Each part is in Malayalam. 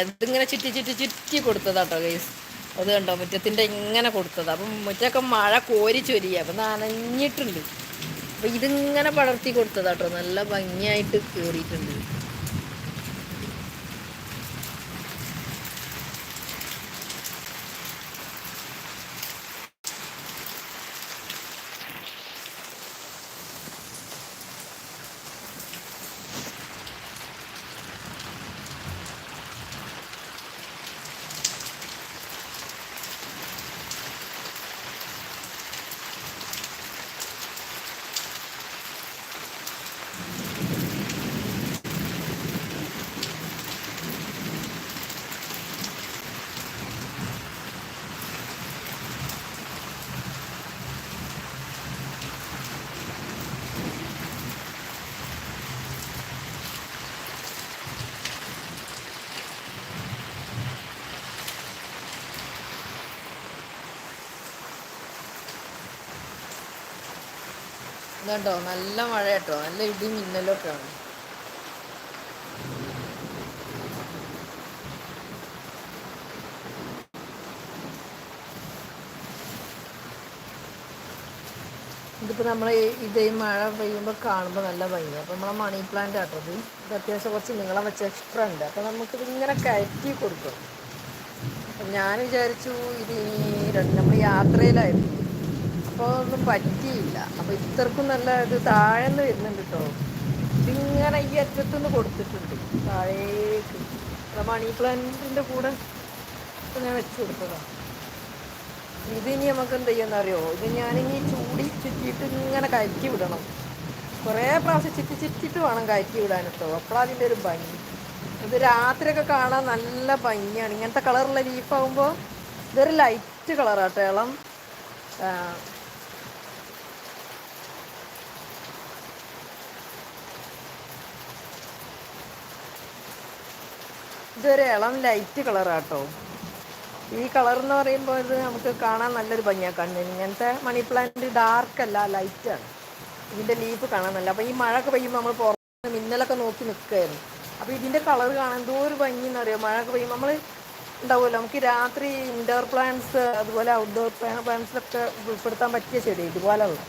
അതിങ്ങനെ ചുറ്റി ചുറ്റി ചുറ്റി കൊടുത്തതാട്ടോ ഗൈസ് അത് കണ്ടോ? മുറ്റത്തിന്റെ ഇങ്ങനെ കൊടുത്തത്. അപ്പം മുറ്റൊക്കെ മഴ കോരി ചൊരിയ. അപ്പം നനഞ്ഞിട്ടുണ്ട്. അപ്പം ഇതിങ്ങനെ പടർത്തി കൊടുത്തതാട്ടോ. നല്ല ഭംഗിയായിട്ട് കയറിയിട്ടുണ്ട് ഇതുണ്ടോ? നല്ല മഴ കേട്ടോ. നല്ല ഇടി മിന്നലൊക്കെ ആണ്. ഇതിപ്പോൾ നമ്മൾ ഇതേ മഴ പെയ്യുമ്പോൾ കാണുമ്പോൾ നല്ല ഭംഗി അപ്പോൾ നമ്മളെ മണി പ്ലാന്റ് ആട്ടോ ഇത്. അത്യാവശ്യം കുറച്ച് നീളം വെച്ച എക്സ്ട്രാ ഉണ്ട്. അപ്പോൾ നമുക്ക് ഇങ്ങനെ കയറ്റി കൊടുക്കും. ഞാൻ വിചാരിച്ചു ഇത് ഈ നമ്മൾ യാത്രയിലായിരുന്നു. അപ്പോൾ ഒന്നും പറ്റിയില്ല. അപ്പോൾ ഇത്രക്കും നല്ല ഇത് താഴെന്ന് വരുന്നുണ്ട് കേട്ടോ ഇതിങ്ങനെ ഈ അറ്റത്തുനിന്ന് കൊടുത്തിട്ടുണ്ട്. താഴേക്ക്. അത് മണി പ്ലാന്റിന്റെ കൂടെ ഞാൻ വെച്ച് കൊടുത്തതാണ് ഇതിനി നമുക്ക് എന്ത് ചെയ്യുന്ന അറിയോ ഇത് ഞാനിനി ചൂടി ചുറ്റിയിട്ട് ഇങ്ങനെ കയറ്റി വിടണം. കുറേ പ്രാവശ്യം ചുറ്റി ചുറ്റിയിട്ട് വേണം കയറ്റി വിടാൻ കേട്ടോ അപ്പോഴതിന്റെ ഒരു ഭംഗി. ഇത് രാത്രിയൊക്കെ കാണാൻ നല്ല ഭംഗിയാണ്. ഇങ്ങനത്തെ കളറുള്ള ലീഫാകുമ്പോൾ ഇതൊരു ലൈറ്റ് കളറാട്ടോ ഇളം. ഇതൊരു ഇളം ലൈറ്റ് കളറാട്ടോ ഈ കളർ എന്ന് പറയുമ്പോൾ ഇത് നമുക്ക് കാണാൻ നല്ലൊരു ഭംഗിയാണ് കണ്ണിന് ഇങ്ങനത്തെ മണി പ്ലാന്റ് ഡാർക്ക് അല്ല ലൈറ്റാണ് ഇതിന്റെ ലീഫ് കാണാൻ നല്ല അപ്പോൾ ഈ മഴയൊക്കെ പെയ്യുമ്പോൾ നമ്മൾ പുറത്ത് മിന്നലൊക്കെ നോക്കി നിൽക്കുകയായിരുന്നു. അപ്പോൾ ഇതിന്റെ കളർ കാണാൻ എന്തോ ഒരു ഭംഗി എന്നറിയോ മഴയൊക്കെ പെയ്യുമ്പോൾ നമ്മൾ ഉണ്ടാവുമല്ലോ. നമുക്ക് രാത്രി ഇൻഡോർ പ്ലാന്റ്സ് അതുപോലെ ഔട്ട്ഡോർ പ്ലാന്റ്സിലൊക്കെ ഉൾപ്പെടുത്താൻ പറ്റിയ ചെടി ഇതുപോലെയുള്ള.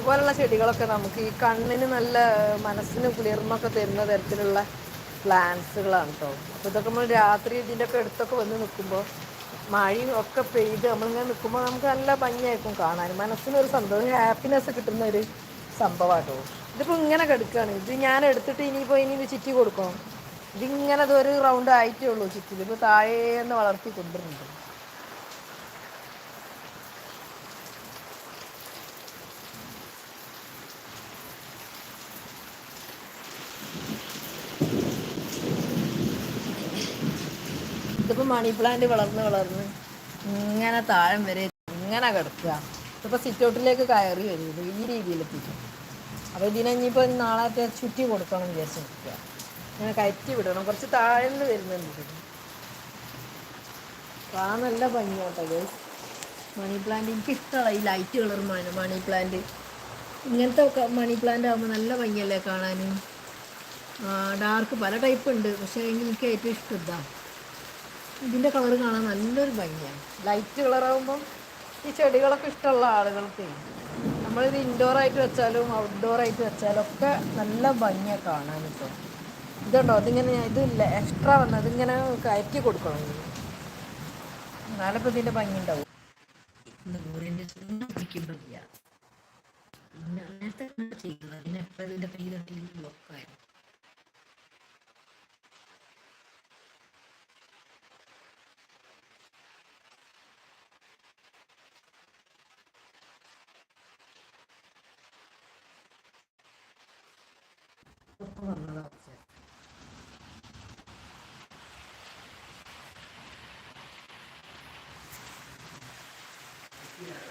ഇതുപോലുള്ള ചെടികളൊക്കെ നമുക്ക് ഈ കണ്ണിന് നല്ല മനസ്സിന് കുളിർമൊക്കെ തരുന്ന തരത്തിലുള്ള പ്ലാന്റ്സുകളാണ് കേട്ടോ അപ്പോൾ ഇതൊക്കെ നമ്മൾ രാത്രി ഇതിന്റെ ഒക്കെ അടുത്തൊക്കെ വന്ന് നിൽക്കുമ്പോൾ മഴയും ഒക്കെ പെയ്ത് നമ്മളിങ്ങനെ നിൽക്കുമ്പോൾ നമുക്ക് നല്ല ഭംഗിയായിരിക്കും കാണാൻ. മനസ്സിനൊരു സന്തോഷം ഹാപ്പിനെസ് കിട്ടുന്ന ഒരു സംഭവമാണ് കേട്ടോ ഇതിപ്പോൾ ഇങ്ങനെ കിടക്കുകയാണ് ഇത് ഞാൻ എടുത്തിട്ട് ഇനിയിപ്പോൾ ഇനി ചുറ്റി കൊടുക്കണം. ഇതിങ്ങനെ അതൊരു റൗണ്ട് ആയിട്ടേ ഉള്ളൂ ചുറ്റി ഇതിപ്പോൾ താഴേന്ന് വളർത്തി കൊണ്ടുവരുന്നുണ്ട് ഇതിപ്പോൾ മണി പ്ലാന്റ് വളർന്ന് വളർന്ന് ഇങ്ങനെ താഴം വരെ ഇങ്ങനെ കിടക്കുക. ഇതിപ്പോൾ സിറ്റൗട്ടിലേക്ക് കയറി വരും ഇത് ഈ രീതിയിലെത്തിക്കും അപ്പോൾ ഇതിനെ ഇനിയിപ്പോൾ നാളെ ചുറ്റി കൊടുക്കണം വിചാരിച്ച് നിൽക്കുക. ഇങ്ങനെ കയറ്റി വിടണം. കുറച്ച് താഴ്ന്ന് വരുന്നുണ്ട് ആ നല്ല ഭംഗിയാട്ടോ ഗൈസ് മണി പ്ലാന്റ് എനിക്ക് ഇഷ്ടമുള്ള ഈ light colour money money plant ഇങ്ങനത്തെ ഒക്കെ മണി പ്ലാന്റ് ആകുമ്പോൾ നല്ല ഭംഗിയല്ലേ കാണാനും? ഡാർക്ക് പല ടൈപ്പ് ഉണ്ട്. പക്ഷേ എനിക്ക് ഏറ്റവും ഇഷ്ടം ഇതാണ് ഇതിന്റെ കളർ കാണാൻ നല്ലൊരു ഭംഗിയാണ്. ലൈറ്റ് കളറാകുമ്പം ഈ ചെടികളൊക്കെ ഇഷ്ടമുള്ള ആളുകൾക്ക് നമ്മളിത് ഇൻഡോർ ആയിട്ട് വെച്ചാലും ഔട്ട്ഡോർ ആയിട്ട് വെച്ചാലും ഒക്കെ നല്ല ഭംഗിയാണ് കാണാൻ ഇപ്പോൾ ഇതുണ്ടോ? അതിങ്ങനെ ഇതില്ല എക്സ്ട്രാ വന്നത് അതിങ്ങനെ കയറ്റി കൊടുക്കണം. ഇതിന്. എന്നാലേ ഇപ്പോൾ ഇതിന്റെ ഭംഗി ഉണ്ടാവും. പിന്നെ ചെയ്യുന്നത് അതിന് എപ്പോഴും ഇതിന്റെ കയ്യിൽ ബ്ലോക്കായിരുന്നു Yeah.